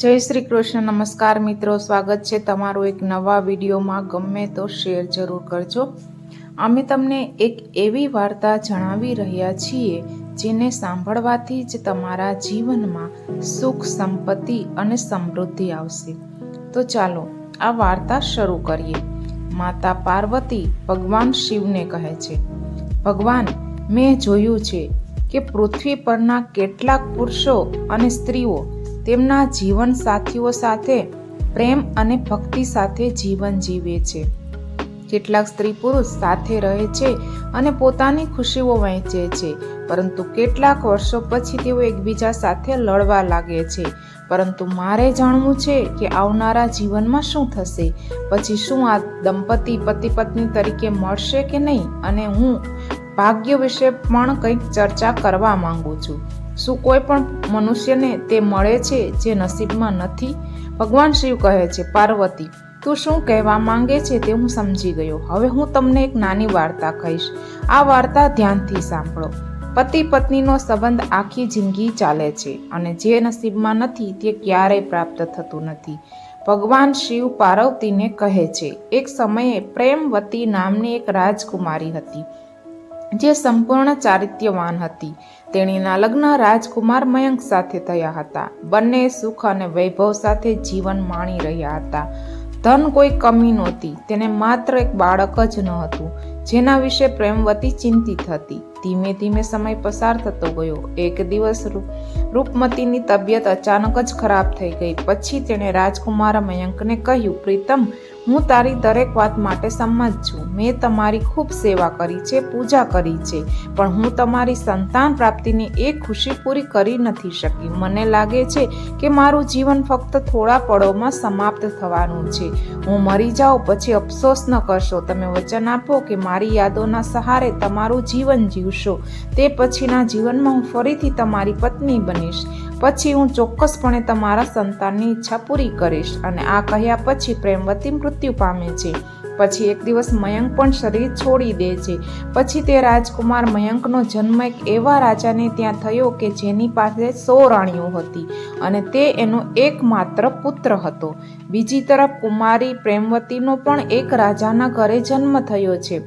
જય શ્રી કૃષ્ણ, નમસ્કાર મિત્રો, સ્વાગત છે તમારું એક નવા વિડીયોમાં. ગમે તો શેર જરૂર કરજો. અમે તમને એક એવી વાર્તા જણાવી રહ્યા છીએ, જેને સાંભળવાથી જ તમારા જીવનમાં સુખ, સંપત્તિ અને સમૃદ્ધિ આવશે. તો ચાલો, આ વાર્તા શરૂ કરીએ. માતા પાર્વતી ભગવાન શિવને કહે છે, ભગવાન, મેં જોયું છે કે પૃથ્વી પરના કેટલાક પુરુષો અને સ્ત્રીઓ તેમના જીવન સાથીઓ સાથે પ્રેમ અને ભક્તિ સાથે જીવન જીવે છે. કેટલાક સ્ત્રી પુરુષ સાથે રહે છે અને પોતાની ખુશીઓ વહેંચે છે, પરંતુ કેટલાક વર્ષો પછી તેઓ એકબીજા સાથે લડવા લાગે છે. પરંતુ મારે જાણવું છે કે આવનારા જીવનમાં શું થશે? પછી શું આ દંપતી પતિ પત્ની તરીકે મળશે કે નહીં? અને હું ભાગ્ય વિશે પણ કંઈક ચર્ચા કરવા માંગુ છું. શું કોઈ પણ મનુષ્યને તે મળે છે જે નસીબમાં નથી? ભગવાન શિવ કહે છે, પાર્વતી, તું શું કહેવા માંગે છે તે હું સમજી ગયો. હવે હું તમને એક નાની વાર્તા કહીશ. આ વાર્તા ધ્યાનથી સાંભળો. પતિ પત્નીનો સંબંધ આખી જિંદગી ચાલે છે અને જે નસીબમાં નથી તે ક્યારેય પ્રાપ્ત થતું નથી. ભગવાન શિવ પાર્વતીને કહે છે, એક સમયે પ્રેમવતી નામની એક રાજકુમારી હતી, જે સંપૂર્ણ ચારિત્યવાન હતી. તેણીના લગ્ન રાજકુમાર મયંક સાથે થયા હતા. બંને સુખ અને વૈભવ સાથે જીવન માણી રહ્યા હતા. ધન કોઈ કમી નહોતી. તેને માત્ર એક બાળક જ ન હતું, જેના વિશે પ્રેમવતી ચિંતિત હતી. ધીમે ધીમે સમય પસાર થતો ગયો. એક દિવસ રૂપમતીની તબિયત અચાનક જ ખરાબ થઈ ગઈ. પછી તેણે રાજકુમાર મયંકને કહ્યું, પ્રીતમ હું તારી દરેક વાત માટે સંમત છું. મેં તમારી ખૂબ સેવા કરી છે, પૂજા કરી છે, પણ હું તમારી સંતાન પ્રાપ્તિની એ ખુશી પૂરી કરી નથી શકી. મને લાગે છે કે મારું જીવન ફક્ત થોડા પળોમાં સમાપ્ત થવાનું છે. હું મરી જાઉં પછી અફસોસ ન કરશો. તમે વચન આપો કે મારી યાદોના સહારે તમારું જીવન જીવશો. તે પછીના જીવનમાં હું ફરીથી તમારી પત્ની બનીશ. પછી હું ચોક્કસપણે તમારા સંતાનની ઈચ્છા પૂરી કરીશ અને આ કહ્યા પછી પ્રેમવતી મૃત્યુ પામે છે. પછી એક દિવસ મયંક પણ શરીર છોડી દે છે. પછી તે રાજકુમાર મયંકનો જન્મ એક એવા રાજાને ત્યાં થયો કે જેની પાસે સો રાણીઓ હતી અને તે એનો એકમાત્ર પુત્ર હતો. બીજી તરફ કુમારી પ્રેમવતીનો પણ એક રાજાના ઘરે જન્મ થયો છે,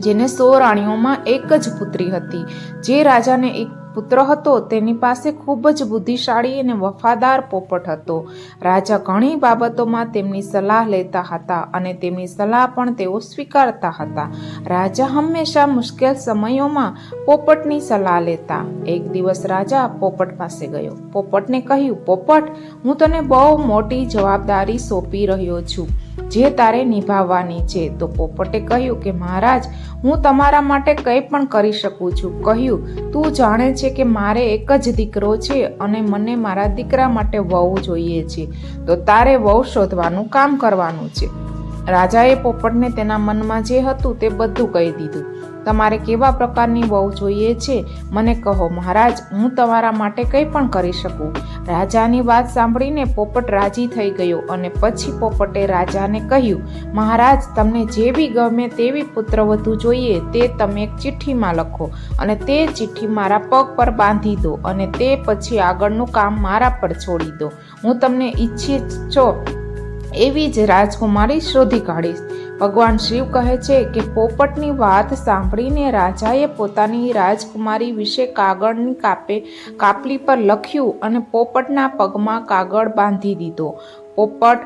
જેને સો રાણીઓમાં એક જ પુત્રી હતી. જે રાજાને એક પુત્ર હતો, તેની પાસે ખૂબ જ બુદ્ધિશાળી અને વફાદાર પોપટ હતો. રાજા ઘણી બાબતોમાં તેમની સલાહ લેતા હતા અને તેમની સલાહ પણ તેઓ સ્વીકારતા હતા. રાજા હંમેશા મુશ્કેલ સમયોમાં પોપટની સલાહ લેતા. એક દિવસ રાજા પોપટ પાસે ગયો. પોપટને કહ્યું, પોપટ, હું તને બહુ મોટી જવાબદારી સોંપી રહ્યો છું. જે તારે નિભાવવાની છે. તો પોપટે કહ્યું કે, મહારાજ, હું તમારા માટે કંઈ પણ કરી શકું છું. કહ્યું, તું જાણે છે કે મારે એક જ દીકરો છે અને મને મારા દીકરા માટે વહુ જોઈએ છે. તો તારે વહુ શોધવાનું કામ કરવાનું છે. રાજાએ પોપટને તેના મનમાં જે હતું તે બધું કહી દીધું. તમારે કેવા પ્રકારની વહુ જોઈએ છે? મને કહો, મહારાજ, હું તમારા માટે કંઈ પણ કરી શકું. રાજાની વાત સાંભળીને પોપટ રાજી થઈ ગયો અને પછી પોપટે રાજાને કહ્યું, મહારાજ, તમને જેવી ગમે તેવી પુત્રવધુ જોઈએ તે તમે એક ચિઠ્ઠીમાં લખો અને તે ચિઠ્ઠી મારા પગ પર બાંધી દો અને તે પછી આગળનું કામ મારા પર છોડી દો. હું તમને ઈચ્છી છો એવી જ રાજકુમારી શોધી કાઢીશ. ભગવાન શિવ કહે છે કે પોપટની વાત સાંભળીને રાજાએ પોતાની રાજકુમારી વિશે કાગળની કાપે, કાપલી પર લખ્યું અને પોપટના પગમાં કાગળ બાંધી દીધો. પોપટ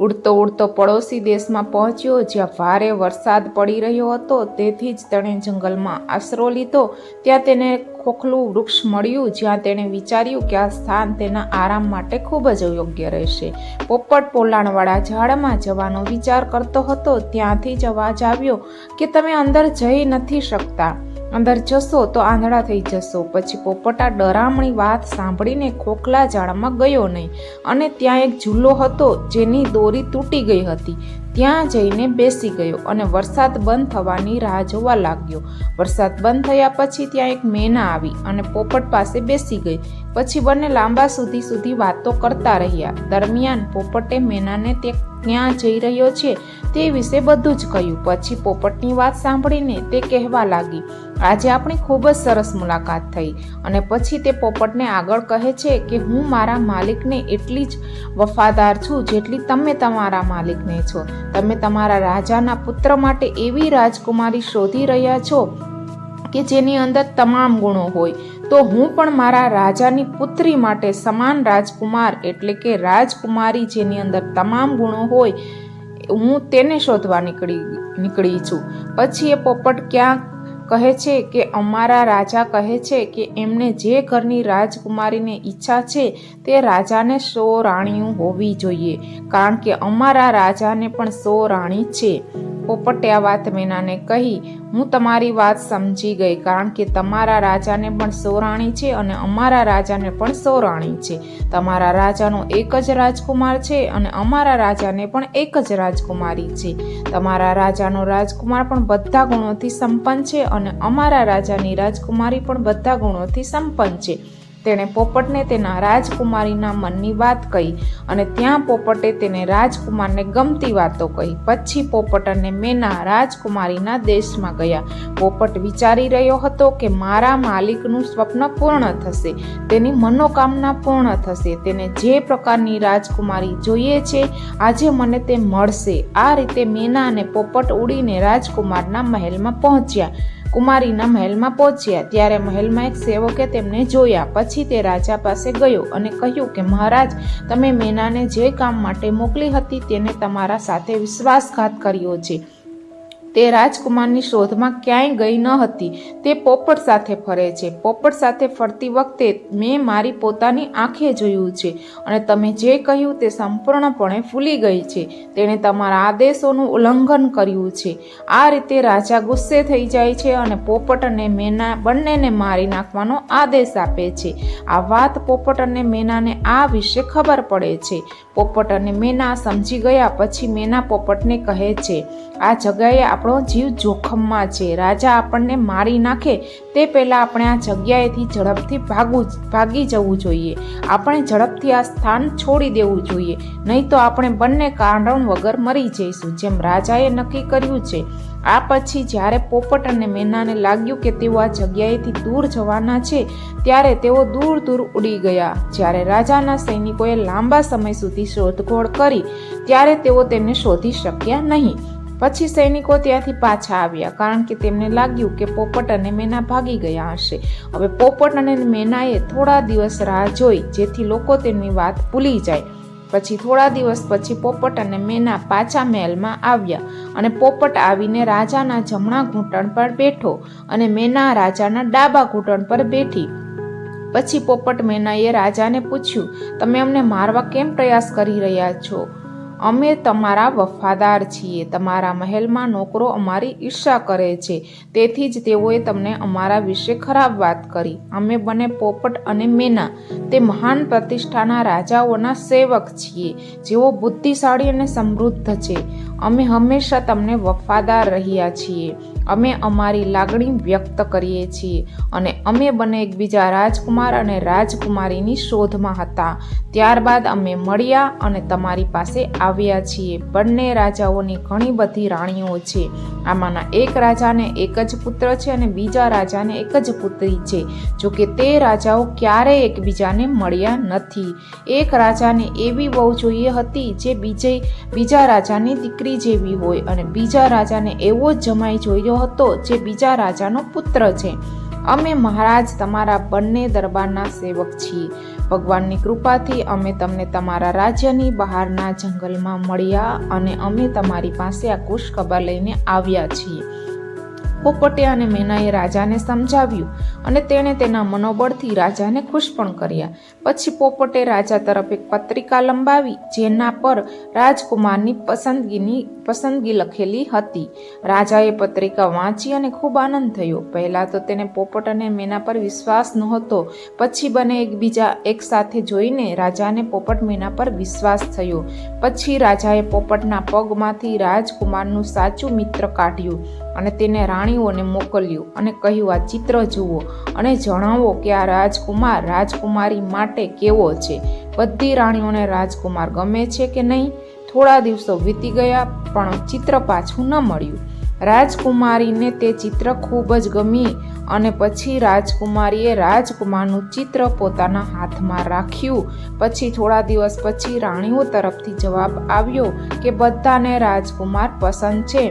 ઉડતો ઉડતો પડોશી દેશમાં પહોંચ્યો, જ્યાં ભારે વરસાદ પડી રહ્યો હતો. તેથી જ તેણે જંગલમાં આશરો લીધો. ત્યાં તેને ખોખલું વૃક્ષ મળ્યું, જ્યાં તેણે વિચાર્યું કે આ સ્થાન તેના આરામ માટે ખૂબ જ યોગ્ય રહેશે. પોપટ પોલાણવાળા ઝાડમાં જવાનો વિચાર કરતો હતો. ત્યાંથી જ અવાજ આવ્યો કે તમે અંદર જઈ નથી શકતા. અંદર જશો તો આંધળા થઈ જશો. પછી પોપટા ડરામણી વાત સાંભળીને ખોખલા ઝાડમાં ગયો નહીં અને ત્યાં એક ઝૂલો હતો જેની દોરી તૂટી ગઈ હતી. ત્યાં જઈને બેસી ગયો અને વરસાદ બંધ થવાની રાહ જોવા લાગ્યો. વરસાદ બંધ થયા પછી ત્યાં એક મેના આવી અને પોપટ પાસે બેસી ગઈ. પછી બંને લાંબા સુધી સુધી વાતો કરતા રહ્યા. દરમિયાન પોપટે મેનાને તે ક્યાં જઈ રહ્યો છે તે વિશે બધું જ કહ્યું. પછી પોપટની વાત સાંભળીને તે કહેવા લાગી, આજે આપણી ખૂબ જ સરસ મુલાકાત થઈ. અને પછી તે પોપટને આગળ કહે છે કે, હું મારા માલિકને એટલી જ વફાદાર છું જેટલી તમે તમારા માલિકને છો. તમે તમારા રાજાના પુત્ર માટે એવી રાજકુમારી શોધી રહ્યા છો કે જેની અંદર તમામ ગુણો હોય. તો હું પણ મારા રાજાની પુત્રી માટે સમાન રાજકુમાર એટલે કે રાજકુમારી જેની અંદર તમામ ગુણો હોય, હું તેને શોધવા નીકળી નીકળી છું. પછી એ પોપટ ક્યાં કહે છે કે અમારા રાજા કહે છે કે એમને જે ઘરની રાજકુમારીને ઈચ્છા છે તે રાજાને સો રાણીઓ હોવી જોઈએ, કારણ કે અમારા રાજાને પણ સો રાણી છે. પોપટે આ વાત મેનાને કહી, હું તમારી વાત સમજી ગઈ, કારણ કે તમારા રાજાને પણ સોરાણી છે અને અમારા રાજાને પણ સોરાણી છે. તમારા રાજાનો એક જ રાજકુમાર છે અને અમારા રાજાને પણ એક જ રાજકુમારી છે. તમારા રાજાનો રાજકુમાર પણ બધા ગુણોથી સંપન્ન છે અને અમારા રાજાની રાજકુમારી પણ બધા ગુણોથી સંપન્ન છે. તેણે પોપટને તેના રાજકુમારીના મનની વાત કહી અને ત્યાં પોપટે તેને રાજકુમારને ગમતી વાતો કહી. પછી પોપટ અને મેના રાજકુમારીના દેશમાં ગયા. પોપટ વિચારી રહ્યો હતો કે મારા માલિકનું સ્વપ્ન પૂર્ણ થશે, તેની મનોકામના પૂર્ણ થશે, તેને જે પ્રકારની રાજકુમારી જોઈએ છે, આજે મને તે મળશે. આ રીતે મેના અને પોપટ ઉડીને રાજકુમારના મહેલમાં પહોંચ્યા. કુમારીના મહેલમાં પહોંચ્યા. ત્યારે મહેલમાં એક સેવકે તેમને જોયા. પછી તે રાજા પાસે ગયો અને કહ્યું કે, મહારાજ, તમે મેનાને જે કામ માટે મોકલી હતી તેને તમારા સાથે વિશ્વાસઘાત કર્યો છે. તે રાજકુમારની શોધમાં ક્યાંય ગઈ ન હતી. તે પોપટ સાથે ફરે છે. પોપટ સાથે ફરતી વખતે મેં મારી પોતાની આંખે જોયું છે અને તમે જે કહ્યું તે સંપૂર્ણપણે ભૂલી ગઈ છે. તેણે તમારા આદેશોનું ઉલ્લંઘન કર્યું છે. આ રીતે રાજા ગુસ્સે થઈ જાય છે અને પોપટ અને મેના બંનેને મારી નાખવાનો આદેશ આપે છે. આ વાત પોપટ અને મેનાને આ વિશે ખબર પડે છે. પોપટ અને મેના સમજી ગયા પછી મેના પોપટને કહે છે, આ જગ્યાએ આપણો જીવ જોખમમાં છે. રાજા આપણને મારી નાખે તે પહેલાં આપણે આ જગ્યાએથી ઝડપથી ભાગવું ભાગી જવું જોઈએ. આપણે ઝડપથી આ સ્થાન છોડી દેવું જોઈએ. નહીં તો આપણે બંને કારણ વગર મરી જઈશું, જેમ રાજાએ નક્કી કર્યું છે. આ પછી જ્યારે પોપટ અને મેનાને લાગ્યું કે તેઓ આ જગ્યાએથી દૂર જવાના છે, ત્યારે તેઓ દૂર દૂર ઉડી ગયા. જ્યારે રાજાના સૈનિકોએ લાંબા સમય સુધી શોધખોળ કરી, ત્યારે તેઓ તેને શોધી શક્યા નહીં. પછી સૈનિકો ત્યાંથી પાછા આવ્યા, કારણ કે તેમને લાગ્યું કે પોપટ અને મેના ભાગી ગયા હશે. હવે પોપટ અને મેનાએ થોડા દિવસ રાહ જોઈ, જેથી લોકો તેમની વાત ભૂલી જાય. પછી થોડા દિવસ પછી પોપટ અને મેના પાછા મહેલમાં આવ્યા અને પોપટ આવીને રાજાના જમણા ઘૂંટણ પર બેઠો અને મેના રાજાના ડાબા ઘૂંટણ પર બેઠી. પછી પોપટ મેનાએ રાજાને પૂછ્યું, તમે અમને મારવા કેમ પ્રયાસ કરી રહ્યા છો? અમે તમારા વફાદાર છીએ. તમારા મહેલમાં નોકરો અમારી ઈર્ષા કરે છે. તેથી જ તેઓએ તમને અમારા વિશે ખરાબ વાત કરી. અમે બને પોપટ અને મેના. તે મહાન પ્રતિષ્ઠાના રાજાઓના સેવક છીએ. જેઓ બુદ્ધિશાળી અને સમૃદ્ધ છે. અમે હંમેશા તમને વફાદાર રહ્યા છીએ. અમે અમારી લાગણી વ્યક્ત કરીએ છીએ અને અમે બંને એકબીજા રાજકુમાર અને રાજકુમારીની શોધમાં હતા. ત્યારબાદ અમે મળ્યા અને તમારી પાસે આવ્યા છીએ. બંને રાજાઓની ઘણી બધી રાણીઓ છે. આમાંના એક રાજાને એક જ પુત્ર છે અને બીજા રાજાને એક જ પુત્રી છે. જોકે તે રાજાઓ ક્યારેય એકબીજાને મળ્યા નથી. એક રાજાને એવી બહુ જોઈએ હતી જે બીજે, બીજા રાજાની દીકરી જેવી હોય અને બીજા રાજાને એવો જ જમાઈ જોયો હતો, જે બીજા રાજાનો પુત્ર છે. અમે મહારાજ તમારા બંને દરબારના સેવક છીએ. ભગવાનની કૃપાથી અમે તમને તમારા રાજ્યની બહારના જંગલમાં મળ્યા અને અમે તમારી પાસે આ ખુશખબર લઈને આવ્યા છીએ. પોપટે અને મેનાએ રાજાને સમજાવ્યું અને તેણે તેના મનોબળથી રાજાને ખુશ પણ કર્યા. પછી પોપટે રાજા તરફ એક પત્રિકા લંબાવી, જેના પર રાજકુમારની પસંદગીની, પસંદગી લખેલી હતી. રાજાએ પત્રિકા વાંચી અને ખૂબ આનંદ થયો. પહેલાં તો તેને પોપટ અને મેના પર વિશ્વાસ નહોતો. પછી બને એકબીજા એકસાથે જોઈને રાજાને પોપટ મેના પર વિશ્વાસ થયો. પછી રાજાએ પોપટના પગમાંથી રાજકુમારનું સાચું મિત્ર કાઢ્યું. અને તેને રાણીઓને મોકલ્યું અને કહ્યું, આ ચિત્ર જુઓ અને જણાવો કે આ રાજકુમાર રાજકુમારી માટે કેવો છે. બધી રાણીઓને રાજકુમાર ગમે છે કે નહીં? થોડા દિવસો વીતી ગયા, પણ ચિત્ર પાછું ન મળ્યું. રાજકુમારીને તે ચિત્ર ખૂબ જ ગમી અને પછી રાજકુમારીએ રાજકુમારનું ચિત્ર પોતાના હાથમાં રાખ્યું. પછી થોડા દિવસ પછી રાણીઓ તરફથી જવાબ આવ્યો કે બધાને રાજકુમાર પસંદ છે.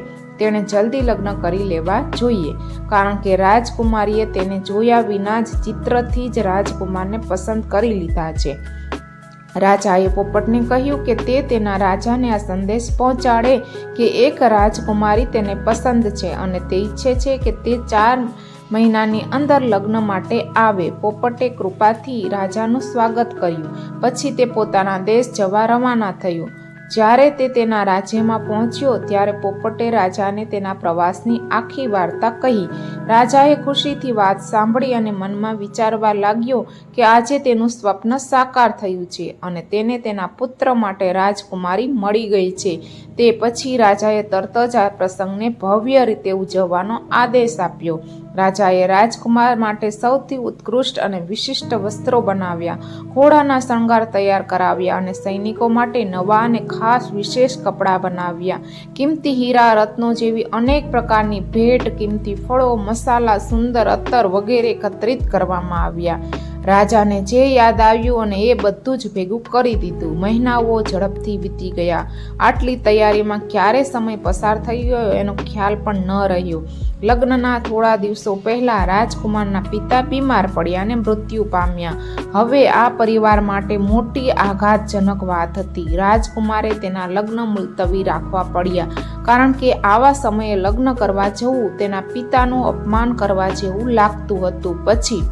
તેણે જલ્દી લગ્ન કરી લેવા જોઈએ. કારણ કે રાજકુમારીએ તેને જોયા વિના જ ચિત્રથી જ રાજકુમારને પસંદ કરી લીધા છે. રાજાએ પોપટને કહ્યું કે તે તેના રાજાને આ સંદેશ પહોંચાડે કે એક રાજકુમારી તેને પસંદ છે અને તે ઈચ્છે છે કે તે ચાર મહિનાની અંદર લગ્ન માટે આવે. પોપટે કૃપાથી રાજાનું સ્વાગત કર્યું. પછી તે પોતાના દેશ જવા રવાના થયો. જ્યારે તે તેના રાજ્યમાં પહોંચ્યો ત્યારે પોપટે રાજાને તેના પ્રવાસની આખી વાર્તા કહી. રાજાએ ખુશીથી વાત સાંભળી અને મનમાં વિચારવા લાગ્યો કે આજે તેનું સ્વપ્ન સાકાર થયું છે અને તેને તેના પુત્ર માટે રાજકુમારી મળી ગઈ છે. તે પછી રાજાએ તરત જ આ પ્રસંગને ભવ્ય રીતે ઉજવવાનો આદેશ આપ્યો. રાજાએ રાજકુમાર માટે સૌથી ઉત્કૃષ્ટ અને વિશિષ્ટ વસ્ત્રો બનાવ્યા. ઘોડાના શણગાર તૈયાર કરાવ્યા અને સૈનિકો માટે નવા અને ખાસ વિશેષ કપડાં બનાવ્યા. કિંમતી હીરા, રત્નો જેવી અનેક પ્રકારની ભેટ, કિંમતી ફળો, મસાલા, સુંદર અત્તર વગેરે એકત્રિત કરવામાં આવ્યા. રાજાને જે યાદ આવ્યું અને એ બધું જ ભેગું કરી દીધું. મહિનાઓ ઝડપથી વીતી ગયા. આટલી તૈયારીમાં ક્યારે સમય પસાર થઈ ગયો એનો ખ્યાલ પણ ન રહ્યો. લગ્નના થોડા દિવસો પહેલા રાજકુમારના પિતા બીમાર પડ્યા અને મૃત્યુ પામ્યા. હવે આ પરિવાર માટે મોટી આઘાતજનક વાત હતી. રાજકુમારે તેના લગ્ન મુલતવી રાખવા પડ્યા. કારણ કે આવા સમયે લગ્ન કરવા જવું તેના પિતાનું અપમાન કરવા જેવું લાગતું હતું. પછી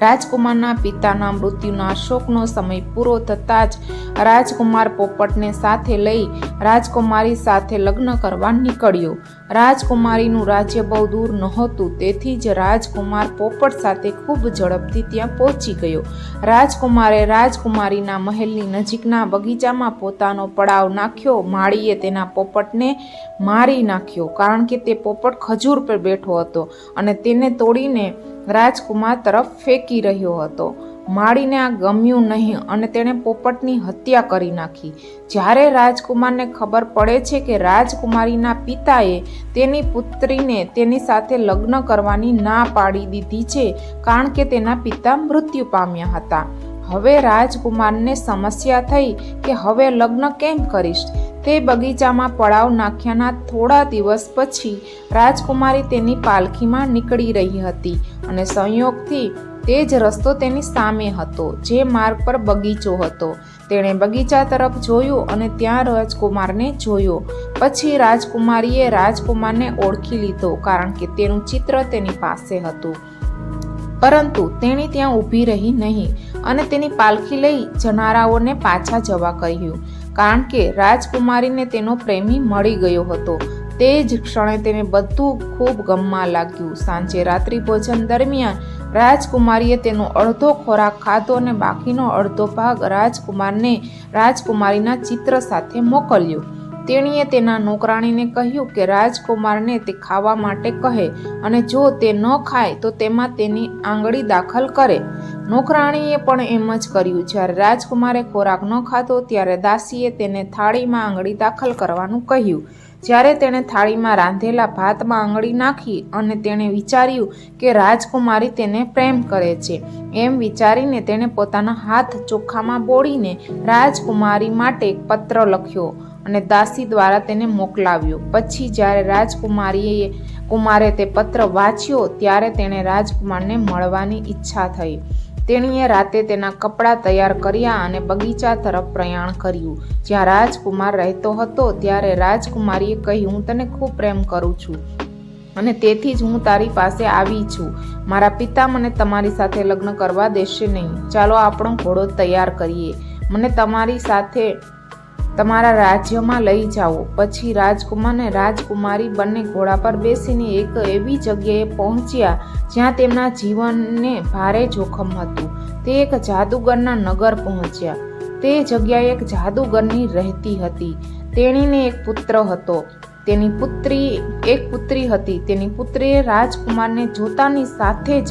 રાજકુમારના પિતાના મૃત્યુના શોકનો સમય પૂરો થતાં જ રાજકુમાર પોપટને સાથે લઈ રાજકુમારી સાથે લગ્ન કરવા નીકળ્યો. રાજકુમારીનું રાજ્ય બહુ દૂર નહોતું. તેથી જ રાજકુમાર પોપટ સાથે ખૂબ ઝડપથી ત્યાં પહોંચી ગયો. રાજકુમારે રાજકુમારીના મહેલની નજીકના બગીચામાં પોતાનો પડાવ નાખ્યો. માળીએ તેના પોપટને મારી નાખ્યો, કારણ કે તે પોપટ ખજૂર પર બેઠો હતો અને તેને તોડીને રાજકુમાર તરફ ફેંકી રહ્યો હતો. માળીને આ ગમ્યું નહીં અને તેણે પોપટની હત્યા કરી નાખી. જ્યારે રાજકુમારને ખબર પડે છે કે રાજકુમારીના પિતાએ તેની પુત્રીને તેની સાથે લગ્ન કરવાની ના પાડી દીધી છે, કારણ કે તેના પિતા મૃત્યુ પામ્યા હતા. હવે રાજકુમારને સમસ્યા થઈ કે હવે લગ્ન કેમ કરીશ? તે બગીચામાં પડાવ નાખ્યાના થોડા દિવસ પછી રાજકુમારી તેની પાલખીમાં નીકળી રહી હતી અને સંયોગથી તે જ રસ્તો તેની સામે હતો, જે માર્ગ પર બગીચો હતો. તેણે બગીચા તરફ જોયું અને ત્યાં રાજકુમારને જોયો. પછી રાજકુમારીએ રાજકુમારને ઓળખી લીધો, કારણ કે તેનું ચિત્ર તેની પાસે હતું. પરંતુ તેણી ત્યાં ઊભી રહી નહીં અને તેની પાલખી લઈ જનારાઓને પાછા જવા કહ્યું, કારણ કે રાજકુમારીને તેનો પ્રેમી મળી ગયો હતો. તે જ ક્ષણે તેને બધું ખૂબ ગમવા લાગ્યું. સાંજે રાત્રિ ભોજન દરમિયાન રાજકુમારીએ તેનો અડધો ખોરાક ખાધો અને બાકીનો અડધો ભાગ રાજકુમારને રાજકુમારીના ચિત્ર સાથે મોકલ્યો. તેણીએ તેના નોકરાણીને કહ્યું કે રાજકુમારને તે ખાવા માટે કહે અને જો તે ન ખાય તો તેમાં તેની આંગળી દાખલ કરે. નોકરાણીએ પણ એમ જ કર્યું. જ્યારે રાજકુમારે ખોરાક ન ખાધો ત્યારે દાસીએ તેને થાળીમાં આંગળી દાખલ કરવાનું કહ્યું. જ્યારે તેણે થાળીમાં રાંધેલા ભાતમાં આંગળી નાખી અને તેણે વિચાર્યું કે રાજકુમારી તેને પ્રેમ કરે છે, એમ વિચારીને તેણે પોતાના હાથ ચોખામાં બોળીને રાજકુમારી માટે પત્ર લખ્યો અને દાસી દ્વારા તેને મોકલાવ્યો. પછી જ્યારે રાજકુમારીએ કુમારે તે પત્ર વાંચ્યો, ત્યારે તેણે રાજકુમારને મળવાની ઈચ્છા થઈ. તેણીએ રાતે તેના કપડાં તૈયાર કર્યા અને બગીચા તરફ પ્રયાણ કર્યું. જ્યાં રાજકુમાર રહેતો હતો ત્યારે રાજકુમારીએ કહ્યું, હું તને ખૂબ પ્રેમ કરું છું અને તેથી જ હું તારી પાસે આવી છું. મારા પિતા મને તમારી સાથે લગ્ન કરવા દેશે નહીં. ચાલો આપણો ઘોડો તૈયાર કરીએ. મને તમારી સાથે તમારા રાજ્યમાં લઈ જાઓ. પછી રાજકુમાર રાજકુમારી બંને ઘોડા પર બેસીને એક એવી જગ્યાએ પહોંચ્યા જ્યાં તેમના જીવનને ભારે જોખમ હતું. તે એક જાદુગરના નગર પહોંચ્યા. તે જગ્યાએ એક જાદુગરની રહેતી હતી. તેણીને એક પુત્ર હતો. તેની પુત્રી, એક પુત્રી હતી. તેની પુત્રીએ રાજકુમારને જોતાની સાથે જ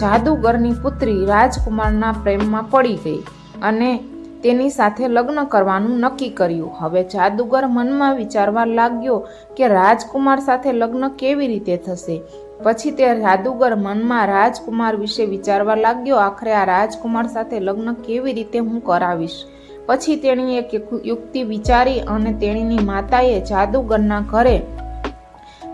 જાદુગરની પુત્રી રાજકુમારના પ્રેમમાં પડી ગઈ અને તેની સાથે લગ્ન કરવાનું નક્કી કર્યું. હવે જાદુગર મનમાં વિચારવા લાગ્યો કે રાજકુમાર સાથે લગ્ન કેવી રીતે થશે? પછી તે જાદુગર મનમાં રાજકુમાર વિશે વિચારવા લાગ્યો, આખરે આ રાજકુમાર સાથે લગ્ન કેવી રીતે હું કરાવીશ? પછી તેણીએ એક યુક્તિ વિચારી અને તેણીની માતાએ જાદુગરના ઘરે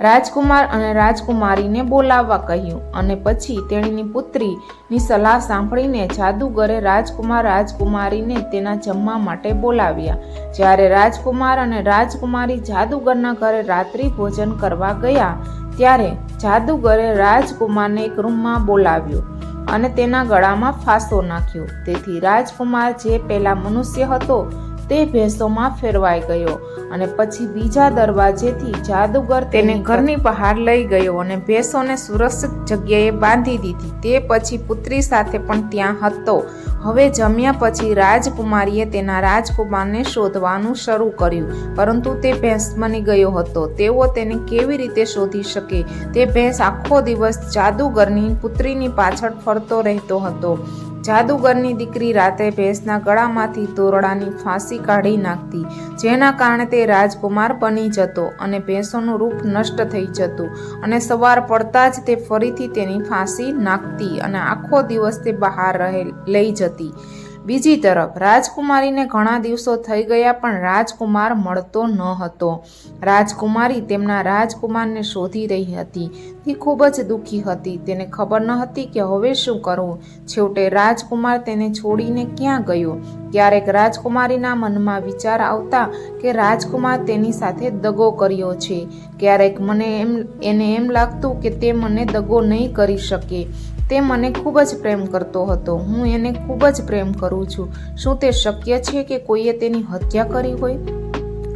રાજકુમાર અને રાજકુમારીને બોલાવવા કહ્યું અને પછી તેણીની પુત્રીની સલાહ સાંભળીને જાદુગરે રાજકુમાર રાજકુમારીને તેના જમવા માટે બોલાવ્યા. જ્યારે રાજકુમાર અને રાજકુમારી જાદુગરના ઘરે રાત્રિ ભોજન કરવા ગયા, ત્યારે જાદુગરે રાજકુમારને એક રૂમમાં બોલાવ્યો અને તેના ગળામાં ફાંસો નાખ્યો. તેથી રાજકુમાર જે પહેલા મનુષ્ય હતો તે ભેંસોમાં ફેરવાઈ ગયો અને પછી બીજા દરવાજેથી જાદુગર તેને ઘરની બહાર લઈ ગયો અને ભેંસોને સુરક્ષિત જગ્યાએ બાંધી દીધી. તે પછી પુત્રી સાથે પણ ત્યાં હતો. હવે જમ્યા પછી રાજકુમારીએ તેના રાજકુમારને શોધવાનું શરૂ કર્યું પરંતુ તે ભેંસ બની ગયો હતો. તેઓ તેને કેવી રીતે શોધી શકે? તે ભેંસ આખો દિવસ જાદુગરની પુત્રીની પાછળ ફરતો રહેતો હતો. જાદુગરની દીકરી રાતે ભેંસના ગળામાંથી તોરડાની ફાંસી કાઢી નાખતી, જેના કારણે તે રાજકુમાર બની જતો અને ભેંસોનું રૂપ નષ્ટ થઈ જતું અને સવાર પડતા જ તે ફરીથી તેની ફાંસી નાખતી અને આખો દિવસ તે બહાર રહે, લઈ જતી. બીજી તરફ, રાજકુમારીને ઘણા દિવસો થઈ ગયા પણ રાજકુમાર મળતો ન હતો. રાજકુમારી તેમના રાજકુમારને શોધી રહી હતી. તે ખૂબ જ દુઃખી હતી. તેને ખબર ન હતી કે હવે શું કરવું. છેવટે રાજકુમાર તેને છોડીને ક્યાં ગયો? ક્યારેક રાજકુમારીના મનમાં વિચાર આવતા કે રાજકુમાર તેની સાથે દગો કર્યો છે. ક્યારેક મને એમ, એને એમ લાગતું કે તે મને દગો નહીં કરી શકે. તે મને ખૂબ જ પ્રેમ કરતો હતો. હું એને ખૂબ જ પ્રેમ કરું છું. શું તે શક્ય છે કે કોઈએ તેની હત્યા કરી હોય?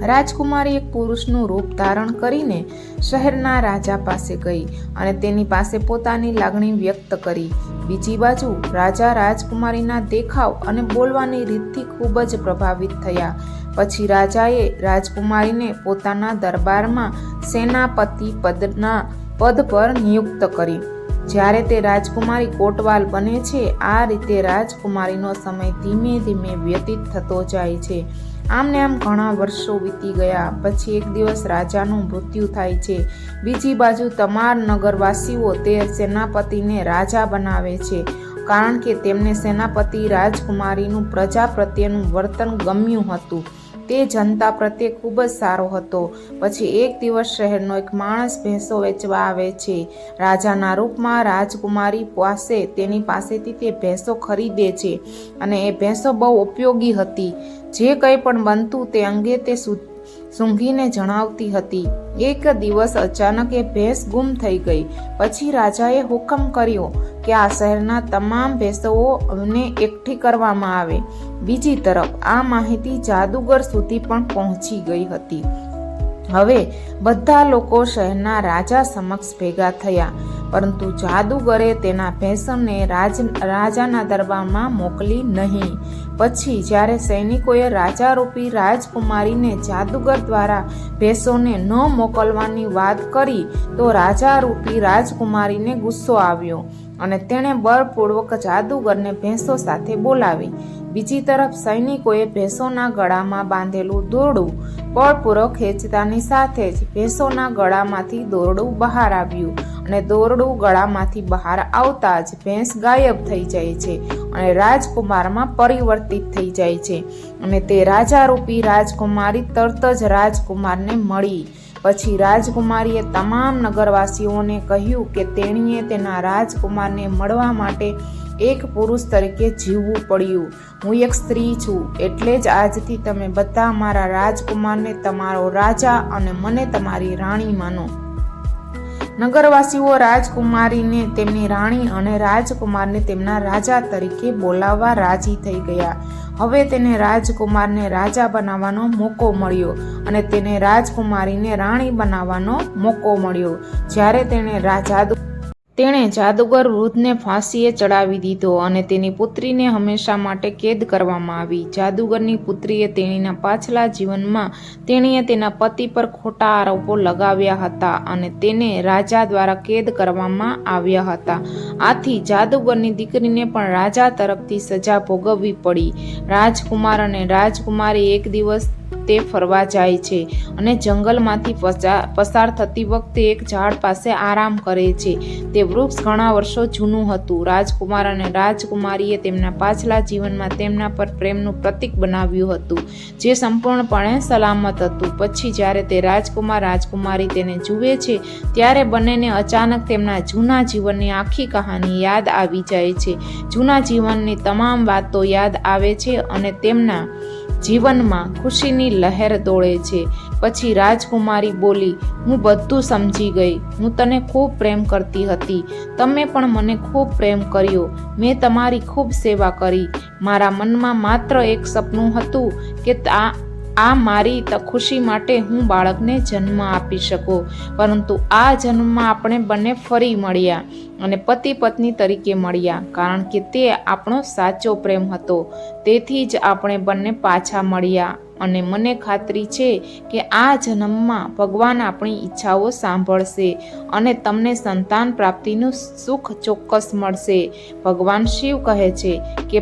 રાજકુમારી એક પુરુષનું રૂપ ધારણ કરીને શહેરના રાજા પાસે ગઈ અને તેની પાસે પોતાની લાગણી વ્યક્ત કરી. બીજી બાજુ, રાજા રાજકુમારીના દેખાવ અને બોલવાની રીતથી ખૂબ જ પ્રભાવિત થયા. પછી રાજાએ રાજકુમારીને પોતાના દરબારમાં સેનાપતિ પદના પદ પર નિયુક્ત કરી. જ્યારે તે રાજકુમારી કોટવાલ બને છે, આ રીતે રાજકુમારીનો સમય ધીમે ધીમે વ્યતીત થતો જાય છે. આમને આમ ઘણા વર્ષો વીતી ગયા, પછી એક દિવસ રાજાનું મૃત્યુ થાય છે. બીજી બાજુ તમાર નગરવાસીઓ તે સેનાપતિને રાજા બનાવે છે, કારણ કે તેમને સેનાપતિ રાજકુમારીનું પ્રજા પ્રત્યેનું વર્તન ગમ્યું હતું. તે જનતા પ્રત્યે ખૂબ જ સારો હતો. પછી એક દિવસ શહેરનો એક માણસ ભેંસો વેચવા આવે છે. રાજાના રૂપમાં રાજકુમારી પાસે તેની પાસેથી તે ભેંસો ખરીદે છે અને એ ભેંસો બહુ ઉપયોગી હતી. જે કંઈ પણ બનતું તે અંગે તે સૂંઘીને જણાવતી હતી. એક દિવસ અચાનક એ ભેંસ ગુમ થઈ ગઈ. પછી રાજાએ હુકમ કર્યો કે આ શહેરના તમામ ભેંસોને એકઠી કરવામાં આવે. બીજી તરફ આ માહિતી જાદુગર સુધી પણ પહોંચી ગઈ હતી. હવે બધા લોકો શહેરના રાજા સમક્ષ ભેગા થયા. પરંતુ જાદુગરે તેના ભેંસને રાજ, રાજાના દરબારમાં મોકલી નહીં. પછી જ્યારે સૈનિકોએ રાજારૂપી રાજકુમારીને જાદુગર દ્વારા ભેંસોને ન મોકલવાની વાત કરી, તો રાજારૂપી રાજકુમારીને ગુસ્સો આવ્યો અને તેણે બળપૂર્વક જાદુગરને ભેંસો સાથે બોલાવી. બીજી તરફ સૈનિકોએ ભેંસોના ગળામાં બાંધેલું દોરડું બળપૂર્વક ખેંચતાની સાથે જ ભેંસોના ગળામાંથી દોરડું બહાર આવ્યું અને દોરડું ગળામાંથી બહાર આવતા જ ભેંસ ગાયબ થઈ જાય છે. અને રાજકુમારમાં પરિવર્તિત થઈ જાય છે. અને તે રાજારૂપી રાજકુમારી તરત જ રાજકુમારને મળી. પછી રાજકુમારીએ તમામ નગરવાસીઓને કહ્યું કે તેણીએ તેના રાજકુમારને મળવા માટે એક પુરુષ તરીકે જીવવું પડ્યું. હું એક સ્ત્રી છું, એટલે જ આજથી તમે બધા મારા રાજકુમારને તમારો રાજા અને મને તમારી રાણી માનો. નગરવાસીઓ રાજકુમારીને તેમની રાણી અને રાજકુમારને તેમના રાજા તરીકે બોલાવવા રાજી થઈ ગયા. હવે તેને રાજકુમારને રાજા બનાવવાનો મોકો મળ્યો અને તેને રાજકુમારીને રાણી બનાવવાનો મોકો મળ્યો. જ્યારે તેણે જાદુ તેણે જાદુગર વૃદ્ધને ફાંસીએ ચડાવી દીધો અને તેની પુત્રીને હંમેશા માટે કેદ કરવામાં આવી. જાદુગરની પુત્રીએ તેણીના પાછલા જીવનમાં તેણીએ તેના પતિ પર ખોટા આરોપો લગાવ્યા હતા અને તેને રાજા દ્વારા કેદ કરવામાં આવ્યા હતા. આથી જાદુગરની દીકરીને પણ રાજા તરફથી સજા ભોગવવી પડી. રાજકુમાર અને રાજકુમારી એક દિવસ તે ફરવા જાય છે અને જંગલમાંથી પસા- પસાર થતી વખતે એક ઝાડ પાસે આરામ કરે છે. તે વૃક્ષ ઘણા વર્ષો જૂનું હતું. રાજકુમાર અને રાજકુમારીએ તેમના પાછલા જીવનમાં તેમના પર પ્રેમનું પ્રતીક બનાવ્યું હતું, જે સંપૂર્ણપણે સલામત હતું. પછી જ્યારે તે રાજકુમાર, રાજકુમારી તેને જુએ છે, ત્યારે બંનેને અચાનક તેમના જૂના જીવનની આખી કહાની યાદ આવી જાય છે. જૂના જીવનની તમામ વાતો યાદ આવે છે અને તેમના જીવનમાં ખુશીની લહેર દોડે છે. પછી રાજકુમારી બોલી, હું બધું સમજી ગઈ. હું તને ખૂબ પ્રેમ કરતી હતી. તમે પણ મને ખૂબ પ્રેમ કર્યો. મેં તમારી ખૂબ સેવા કરી. મારા મનમાં માત્ર એક સપનું હતું કે આ આ મારી ખુશી માટે હું બાળકને જન્મ આપી શકું. પરંતુ આ જન્મમાં આપણે બંને ફરી મળ્યા અને પતિ પત્ની તરીકે મળ્યા, કારણ કે તે આપણો સાચો પ્રેમ હતો. તેથી જ આપણે બંને પાછા મળ્યા અને મને ખાતરી છે કે આ જન્મમાં ભગવાન આપણી ઈચ્છાઓ સાંભળશે અને તમને સંતાન પ્રાપ્તિનું સુખ ચોક્કસ મળશે. ભગવાન શિવ કહે છે કે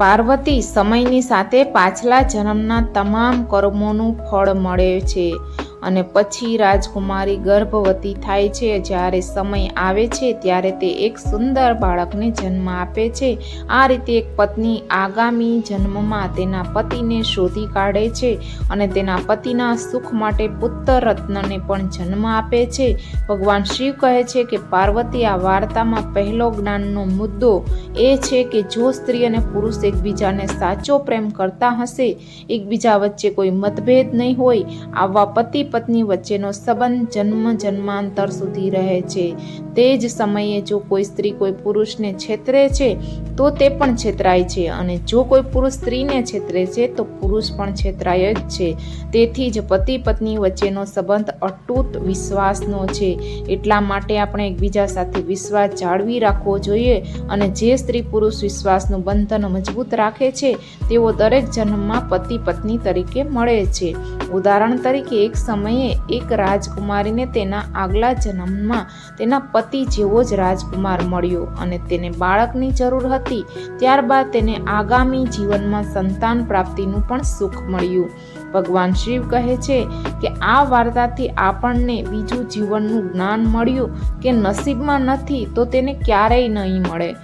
પાર્વતી સમયની સાથે પાછલા જન્મના તમામ કર્મોનું ફળ મળે છે. અને પછી રાજકુમારી ગર્ભવતી થાય છે. જ્યારે સમય આવે છે, ત્યારે તે એક સુંદર બાળકને જન્મ આપે છે. આ રીતે એક પત્ની આગામી જન્મમાં તેના પતિને શોધી કાઢે છે અને તેના પતિના સુખ માટે પુત્ર રત્નને પણ જન્મ આપે છે. ભગવાન શિવ કહે છે કે પાર્વતી આ વાર્તામાં પહેલો જ્ઞાનનો મુદ્દો એ છે કે જો સ્ત્રી અને પુરુષ એકબીજાને સાચો પ્રેમ કરતા હશે, એકબીજા વચ્ચે કોઈ મતભેદ નહીં હોય, આવા પતિ પત્ની વચ્ચેનો સંબંધ જન્મ જન્માંતર સુધી રહે છે. તે જ સમયે જો કોઈ સ્ત્રી કોઈ પુરુષને છેતરે છે, તો તે પણ છેતરાય છે અને જો કોઈ પુરુષ સ્ત્રીને છેતરે છે, તો પુરુષ પણ છેતરાય જ છે. તેથી જ પતિ પત્ની વચ્ચેનો સંબંધ અટૂટ વિશ્વાસનો છે. એટલા માટે આપણે એકબીજા સાથે વિશ્વાસ જાળવી રાખવો જોઈએ અને જે સ્ત્રી પુરુષ વિશ્વાસનું બંધન મજબૂત રાખે છે, તેઓ દરેક જન્મમાં પતિ પત્ની તરીકે મળે છે. ઉદાહરણ તરીકે એક સમયે એક રાજકુમારીને તેના આગલા જન્મમાં તેના પતિ જેવો જ રાજકુમાર મળ્યો અને તેને બાળકની જરૂર હતી. ત્યારબાદ તેને આગામી જીવનમાં સંતાન પ્રાપ્તિનું પણ સુખ મળ્યું. ભગવાન શિવ કહે છે કે આ વાર્તાથી આપણને બીજું જીવનનું જ્ઞાન મળ્યું કે નસીબમાં નથી તો તેને ક્યારેય નહીં મળે.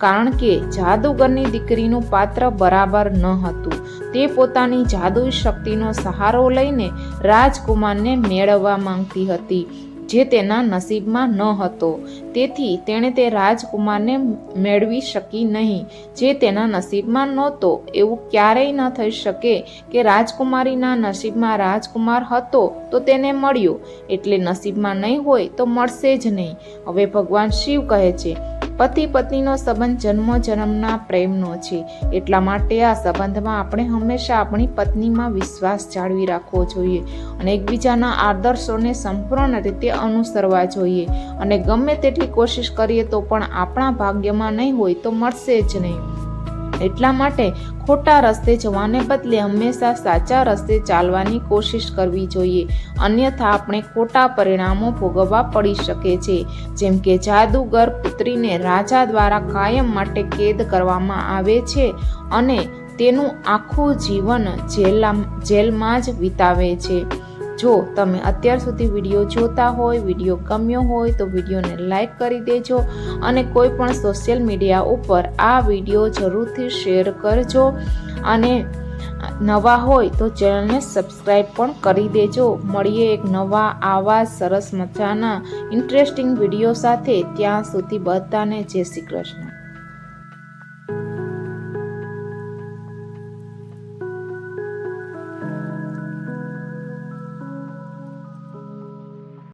કારણ કે જાદુગરની દીકરીનું પાત્ર બરાબર ન હતું. તે પોતાની જાદુ શક્તિનો સહારો લઈને રાજકુમારને મેળવવા માંગતી હતી, જે તેના નસીબમાં ન હતો. તેથી તેણે તે રાજકુમારને મેળવી શકી નહીં. જે તેના નસીબમાં નહોતો, એવું ક્યારેય ન થઈ શકે કે રાજકુમારીના નસીબમાં રાજકુમાર હતો તો તેને મળ્યો. એટલે નસીબમાં નહીં હોય તો મળશે જ નહીં. હવે ભગવાન શિવ કહે છે પતિ પત્નીનો સંબંધ જન્મો જન્મના પ્રેમનો છે. એટલા માટે આ સંબંધમાં આપણે હંમેશા આપણી પત્નીમાં વિશ્વાસ જાળવી રાખવો જોઈએ અને એકબીજાના આદર્શોને સંપૂર્ણ રીતે અનુસરવા જોઈએ. અને ગમે તેટલી કોશિશ કરીએ તો પણ આપણા ભાગ્યમાં નહીં હોય તો મળશે જ નહીં. એટલા માટે ખોટા રસ્તે જવાને બદલે હંમેશા સાચા રસ્તે ચાલવાની કોશિશ કરવી જોઈએ. અન્યથા આપણે ખોટા પરિણામો ભોગવવા પડી શકે છે. જેમ કે જાદુગર પુત્રીને રાજા દ્વારા કાયમ માટે કેદ કરવામાં આવે છે અને તેનું આખું જીવન જેલા જેલમાં જ વિતાવે છે. જો તમે અત્યાર સુધી વીડિયો જોતા હોય, વીડિયો ગમ્યો હોય, તો વિડીયોને લાઈક કરી દેજો અને કોઈ પણ સોશિયલ મીડિયા ઉપર આ વીડિયો જરૂરથી શેર કરજો અને નવા હોય તો ચેનલને સબસ્ક્રાઈબ પણ કરી દેજો. મળીએ એક નવા આવા સરસ મજાના ઇન્ટરેસ્ટિંગ વીડિયો સાથે. ત્યાં સુધી બધાને જય શ્રી કૃષ્ણ.